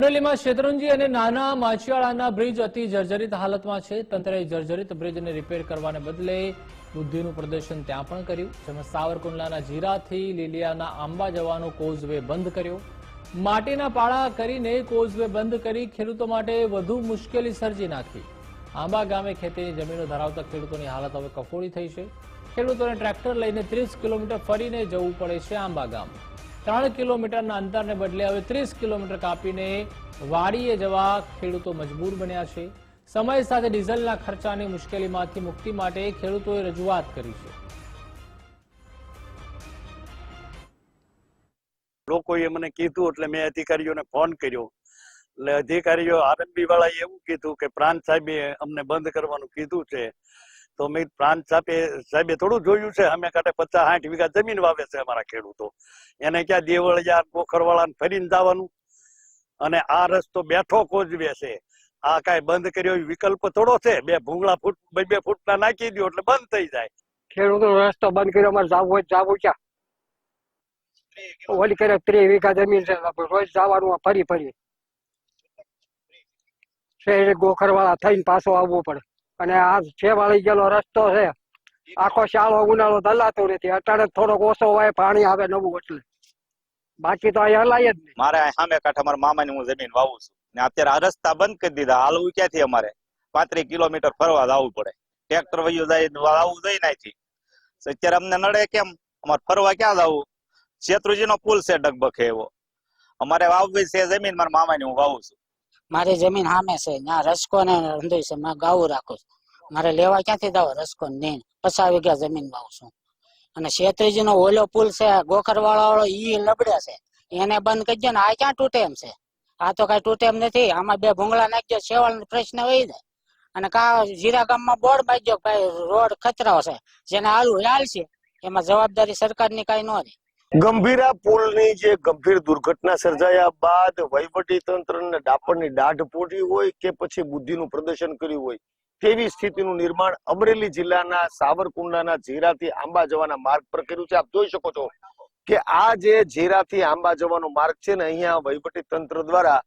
અમરેલીમાં શેત્રુંજી અને નાના માછિયાળાના બ્રિજ અતિ જર્જરિત હાલતમાં છે. તંત્રએ જર્જરિત બ્રિજને રિપેર કરવાને બદલે બુદ્ધિનું પ્રદર્શન ત્યાં પણ કર્યું. જેમાં સાવરકુંડલાના જીરાથી લીલિયાના આંબા જવાનો કોઝવે બંધ કર્યો. માટીના પાળા કરીને કોઝવે બંધ કરી ખેડૂતો માટે વધુ મુશ્કેલી સર્જી નાખી. આંબા ગામે ખેતીની જમીનો ધરાવતા ખેડૂતોની હાલત હવે કફોડી થઈ છે. ખેડૂતોને ટ્રેક્ટર લઈને ત્રીસ કિલોમીટર ફરીને જવું પડે છે આંબા ગામ. ત્રણ કિલોમીટરના અંતરને બદલે હવે ત્રીસ કિલોમીટર કાપીને વાડીએ જવા ખેડૂતો મજબૂર બન્યા છે. સમય સાથે ડીઝલના ખર્ચાની મુશ્કેલીમાંથી મુક્તિ માટે ખેડૂતોએ રજૂઆત કરી છે. લોકોએ મને કીધું એટલે મેં અધિકારીઓને ફોન કર્યો. એટલે અધિકારીઓ આરએમબી વાળાએ એવું કીધું કે પ્રાંત સાહેબે અમને બંધ કરવાનું કીધું છે. તો મેં પ્રાંત સાહેબે સાહેબે થોડું જોયું છે, અમે કાંઠે પચાસ સાઠ વીઘા જમીન વાવે છે અમારા ખેડૂતો. એને ક્યાં દેવળિયા પોખરવાળા ફરીને જવાનું? અને આ રસ્તો બેઠો કોજવે છે. આ કાંઈ બંધ કર્યો વિકલ્પ થોડો છે? બે ભૂંગળા ફૂટ, બે બે ફૂટના નાખી દો એટલે બંધ થઈ જાય. ખેડૂતો રસ્તો બંધ કર્યો, અમારે જવું હોય જવું ક્યાં? ઓલી કરે ત્રીસ વીઘા જમીન છે રોજ જવાનું ફરી ફરી. ગોખર વાળા થઈને પાછો આવવું પડે. અને આ છે વાળી ગયેલો રસ્તો છે. આખો શાળો ઉનાળો દલાતો નથી અટાણે થોડોક ઓછો હોય પાણી આવે નવું એટલે. બાકી તો અહીંયા હલાય જ નહીં. મારે સામે કાંઠે મારા મામાની હું જમીન વાવું છું. ને અત્યારે આ રસ્તા બંધ કરી દીધા. હાલવું ક્યાંથી અમારે? પાંત્રીસ કિલોમીટર ફરવા જવું પડે. ટ્રેક્ટર વયું જાય આવું જઈ નાખી અત્યારે અમને નડે કેમ? અમારે ફરવા ક્યાં જવું? શેત્રુજી નો પુલ છે ડગબખે એવો. અમારે વાવવી છે જમીન. મારા મામાની હું વાવું છું. મારી જમીન સામે છે ત્યાં રસકો ને રંધોઈ છે મેં ગાવું રાખું છું. મારે લેવા ક્યાંથી દાવ રસકો નહીં પચાસ વીઘા જમીન વાવું છું. અને શેત્રીજી નો ઓલો પુલ છે ગોખર વાળો ઈ લબડે છે. એને બંધ કરી દો ને, આ ક્યાં તૂટે એમ છે? આ તો કઈ તૂટે એમ નથી. આમાં બે ભૂંગળા નાખજો સેવલ પ્રશ્ન વહી જાય. અને કા જીરા ગામમાં બોર્ડ બાજ્યો ભાઈ રોડ ખતરાઓ છે. જેને આલુ હાલ છે એમાં જવાબદારી સરકારની કઈ ન રહે. ગંભીરા પુલની જે ગંભીર દુર્ઘટના સર્જાયા બાદ વહીવટી તંત્રને ડાપણની દાઢ પોડી હોય કે પછી બુદ્ધિનું પ્રદર્શન કર્યું હોય, તેવી સ્થિતિનું નિર્માણ અમરેલી જિલ્લાના સાવરકુંડલાના ઝીરાથી આંબા જવાના માર્ગ પર કર્યું છે. આપ જોઈ શકો છો કે આ જે ઝીરાથી આંબા જવાનો માર્ગ છે ને, અહીંયા વહીવટી તંત્ર દ્વારા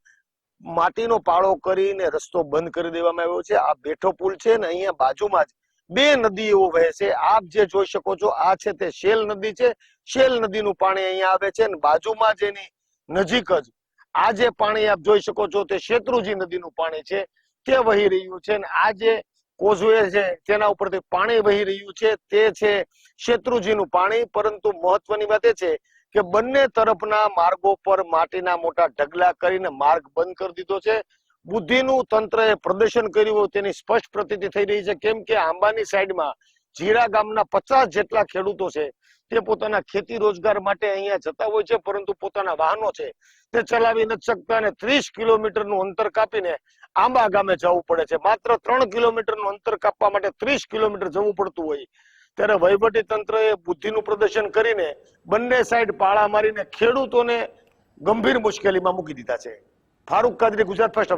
માટીનો પાળો કરીને રસ્તો બંધ કરી દેવામાં આવ્યો છે. આ બેઠો પુલ છે ને, અહીંયા બાજુમાં જ બે નદીઓ વહે છે. આપ જે જોઈ શકો છો, આ છે તે શેલ નદી છે. શેલ નદીનું પાણી અહીંયા આવે છે અને બાજુમાં જેની નજીક જ આ જે પાણી આપ જોઈ શકો છો તે શેત્રુજી નદીનું પાણી છે. તે વહી રહ્યું છે અને આ જે કોઝવે છે તેના ઉપરથી પાણી વહી રહ્યું છે. તે છે શેત્રુજીનું પાણી. પરંતુ મહત્વની વાત એ છે કે બંને તરફના માર્ગો પર માટીના મોટા ઢગલા કરીને માર્ગ બંધ કરી દીધો છે. બુદ્ધિનું તંત્રએ પ્રદર્શન કર્યું તેની સ્પષ્ટ પ્રતીતિ થઈ રહી છે. કેમ કે આંબાની સાઈડમાં જીરા ગામના પચાસ જેટલા ખેડૂતો છે, તે પોતાના ખેતી રોજગાર માટે અહીંયા જતા હોય છે, પરંતુ પોતાના વાહનો છે, તે ચલાવી નથી શકતા અને ત્રીસ કિલોમીટરનું અંતર કાપીને આંબા ગામે જવું પડે છે. માત્ર ત્રણ કિલોમીટરનું અંતર કાપવા માટે ત્રીસ કિલોમીટર જવું પડતું હોય. ત્યારે વહીવટી તંત્રએ બુદ્ધિનું પ્રદર્શન કરીને બંને સાઈડ પાળા મારીને ખેડૂતોને ગંભીર મુશ્કેલીમાં મૂકી દીધા છે. ફારૂક કાદરી, ગુજરાત ફર્સ્ટ